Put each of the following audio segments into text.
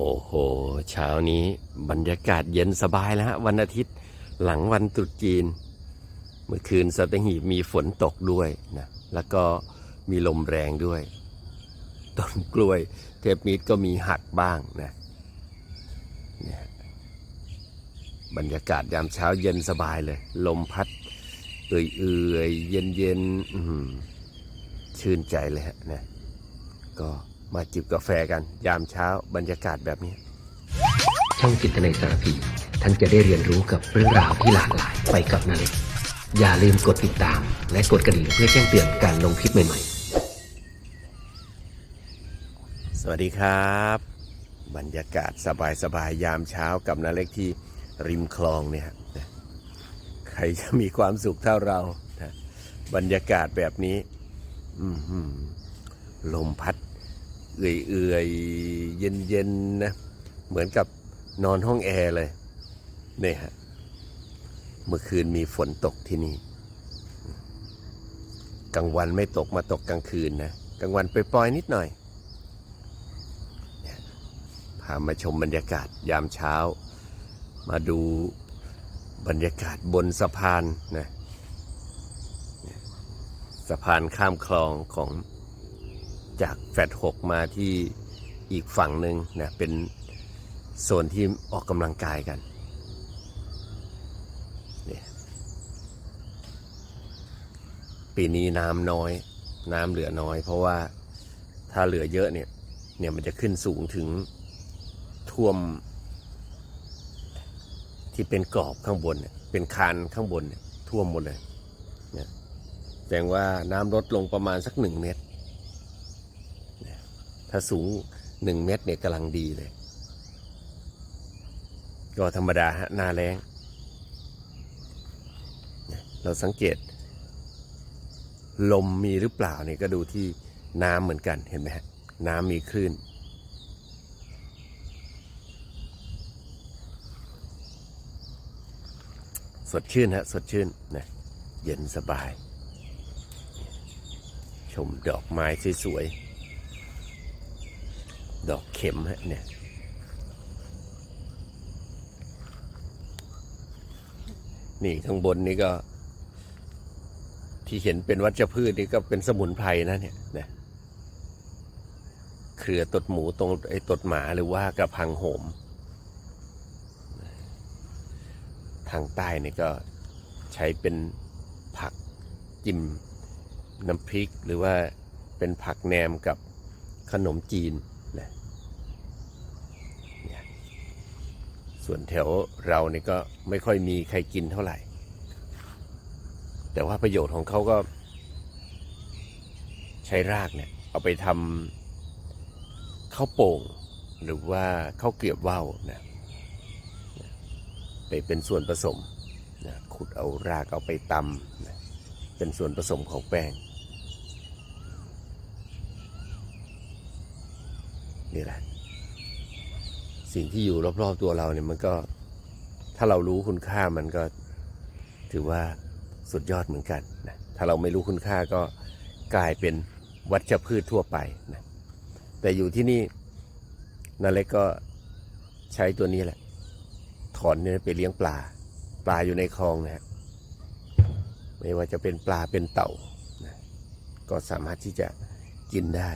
โอ้โห เช้านี้บรรยากาศเย็นสบายแล้วฮะวันอาทิตย์หลังวันตรุษจีน เมื่อคืนสัตหีบมีฝนตกด้วยนะแล้วก็มีลมแรงด้วยต้นกล้วยเทปมิดก็มีหักบ้างนะเนี่ยบรรยากาศยามเช้าเย็นสบายเลย ลมพัด เอื่อยๆเย็นๆอื้อหือชื่นใจเลยฮะนะก็ มาจิบกาแฟกัน ยามเช้าบรรยากาศแบบนี้ ช่องจิตในสารพีท่านจะได้เรียนรู้กับเรื่องราวที่หลากหลายไปกับนาเล็กอย่าลืมกดติดตาม และกดกระดิ่งเพื่อแจ้งเตือนการลงคลิปใหม่ๆ สวัสดีครับ บรรยากาศสบายๆยามเช้ากับนาเล็กที่ริมคลองเนี่ยฮะนะใครจะมีความสุขเท่าเรานะบรรยากาศแบบนี้อือหือลมพัด เอื่อยๆ เย็นๆนะ เหมือนกับนอนห้องแอร์เลยเนี่ยฮะ เมื่อคืนมีฝนตกที่นี่ กลางวันไม่ตกมาตกกลางคืนนะ กลางวันไปปล่อยนิดหน่อยพามาชมบรรยากาศยามเช้า มาดูบรรยากาศบนสะพานนะสะพานข้ามคลองของ จากแฟดหกมาที่อีกฝั่งหนึ่งนะเป็นโซนที่ออกกำลังกายกันปีนี้น้ำน้อย น้ำเหลือน้อย เพราะว่าถ้าเหลือเยอะเนี่ยเนี่ยมันจะขึ้นสูงถึงท่วม ที่เป็นกรอบข้างบนเนี่ยเป็นคานข้างบนเนี่ยท่วมหมดเลยเนี่ยแสดงว่าน้ำลดลงประมาณสักหนึ่งเมตร ถ้าสูงหนึ่งเมตรเนี่ยกำลังดีเลย ก็ธรรมดาฮะหน้าแรงเนี่ยเราสังเกต ลมมีหรือเปล่าเนี่ยก็ดูที่น้ำเหมือนกันเห็นไหมฮะน้ำมีคลื่นสดชื่นฮะสดชื่นนะเย็นสบาย ชมดอกไม้สวยๆ ดอกเข็มฮะเนี่ยนี่ข้างบนนี่ก็ ที่เห็นเป็นวัชพืชนี่ก็เป็นสมุนไพรนะเนี่ยนะเครือตดหมูตรงไอ้ตดหมาหรือว่ากระพังโหม ทางใต้นี่ก็ใช้เป็นผักจิ้มน้ำพริกหรือว่าเป็นผักแหนมกับขนมจีนนะเนี่ย ส่วนแถวเรานี่ก็ไม่ค่อยมีใครกินเท่าไหร่ แต่ว่าประโยชน์ของเขาก็ ใช้รากเนี่ย เอาไปทำข้าวโป่ง หรือว่าข้าวเกลียบว่าวนะไปเป็นส่วนผสมนะขุดเอารากเอาไปตำนะเป็นส่วนผสมของแป้งนี่แหละ สิ่งที่อยู่รอบๆตัวเราเนี่ยมันก็ถ้าเรารู้คุณค่ามันก็ถือว่าสุดยอดเหมือนกันนะถ้าเราไม่รู้คุณค่าก็กลายเป็นวัชพืชทั่วไปนะแต่อยู่ที่นี่นาเล็กก็ใช้ตัวนี้แหละ ถอนเนี่ยไปเลี้ยงปลา ปลาอยู่ในคลองนะฮะไม่ว่าจะเป็นปลาเป็นเต่านะก็สามารถที่จะกินได้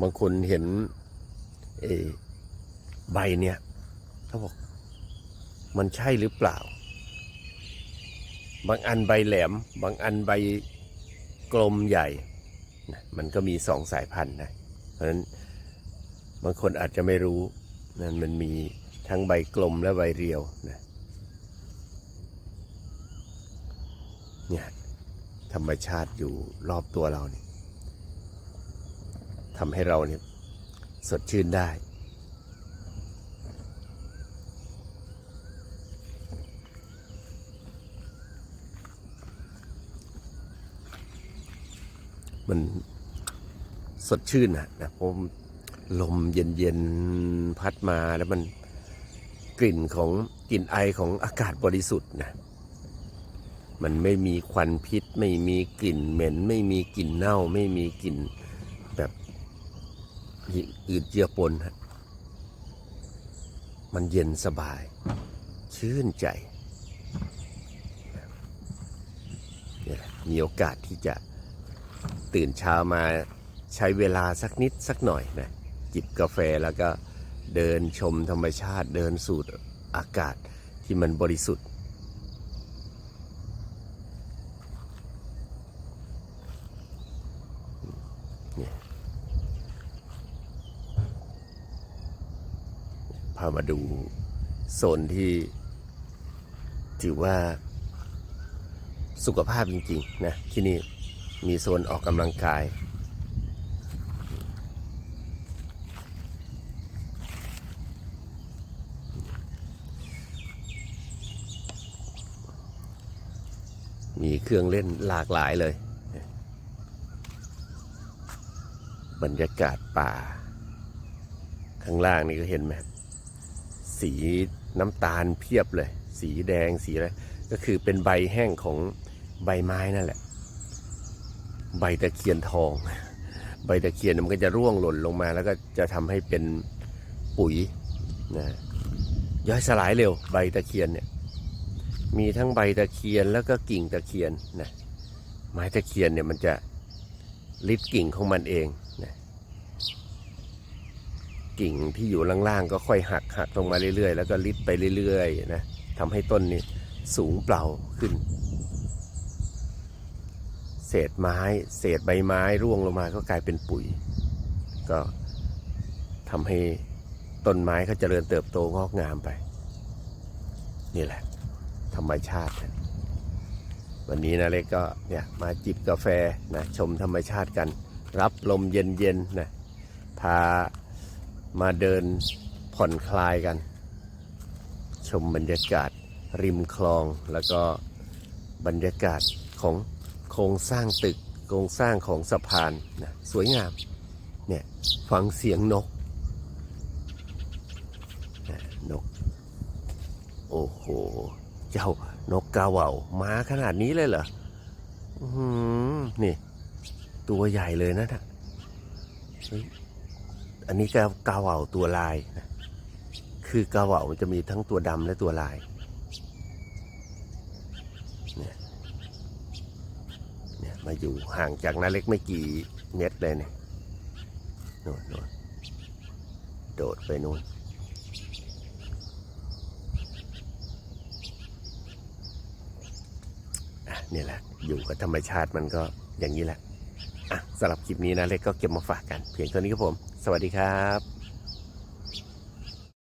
บางคนเห็น ใบเนี่ยเขาบอก มันใช่หรือเปล่า บางอันใบแหลม บางอันใบกลมใหญ่นะมันก็มีสองสายพันธุ์นะ เพราะฉะนั้นบางคนอาจจะไม่รู้นั่นมันมีทั้งใบกลมและใบเรียวนะเนี่ยธรรมชาติอยู่รอบตัวเราเนี่ยทำให้เราเนี่ย สดชื่นได้ มันสดชื่นนะนะเพราะลมเย็นๆพัดมาแล้วมันกลิ่นของกลิ่นไอของอากาศบริสุทธิ์นะมันไม่มีควันพิษ ไม่มีกลิ่นเหม็น ไม่มีกลิ่นเน่า ไม่มีกลิ่น อื่นเจือปนฮะมันเย็นสบาย ชื่นใจนี่แหละมีโอกาสที่จะตื่นเช้ามาใช้เวลาสักนิดสักหน่อยนะจิบกาแฟแล้วก็เดินชมธรรมชาติเดินสูดอากาศที่มันบริสุทธิ์ามาดูโซนที่ถือว่าสุขภาพจริงๆนะที่นี่มีโซนออกกำลังกาย มีเครื่องเล่นหลากหลายเลย บรรยากาศป่า ข้างล่างนี่ก็เห็นไหม สีน้ำตาลเพียบเลย สีแดงสีอะไรก็คือเป็นใบแห้งของใบไม้นั่นแหละ ใบตะเคียนทอง ใบตะเคียนมันก็จะร่วงหล่นลงมา แล้วก็จะทำให้เป็นปุ๋ยนะย่อยสลายเร็วใบตะเคียนเนี่ยมีทั้งใบตะเคียนแล้วก็กิ่งตะเคียนนะไม้ตะเคียนเนี่ยมันจะริดกิ่งของมันเอง กิ่งที่อยู่ล่างๆก็ค่อยหักหักลงมาเรื่อยๆ แล้วก็ลิดไปเรื่อยๆนะทำให้ต้นนี่สูงเปล่าขึ้น เศษไม้ เศษใบไม้ร่วงลงมาก็กลายเป็นปุ๋ย ก็ทำให้ต้นไม้เขาเจริญเติบโตงอกงามไป นี่แหละ ธรรมชาติ วันนี้นะเล็กก็เนี่ยมาจิบกาแฟนะชมธรรมชาติกัน รับลมเย็นๆนะพา มาเดินผ่อนคลายกัน ชมบรรยากาศริมคลองแล้วก็บรรยากาศของโครงสร้างตึกโครงสร้างของสะพานนะสวยงามเนี่ยฟังเสียงนกนก โอ้โห เจ้านกกาเหว่ามาขนาดนี้เลยเหรออื้อหือนี่ ตัวใหญ่เลยนะน่ะ อันนี้กากาเหว่าตัวลายนะคือกาเหว่ามันจะมีทั้งตัวดำและตัวลายเนี่ยเนี่ยมาอยู่ห่างจากนาเล็กไม่กี่เมตรเลยเนี่ยโน่นโน่นโดดไปนู่นนี่แหละ อยู่กับธรรมชาติมันก็อย่างนี้แหละ อะสำหรับคลิปนี้นะเล็กก็เก็บมาฝากกัน เพียงเท่านี้ครับผม สวัสดีครับ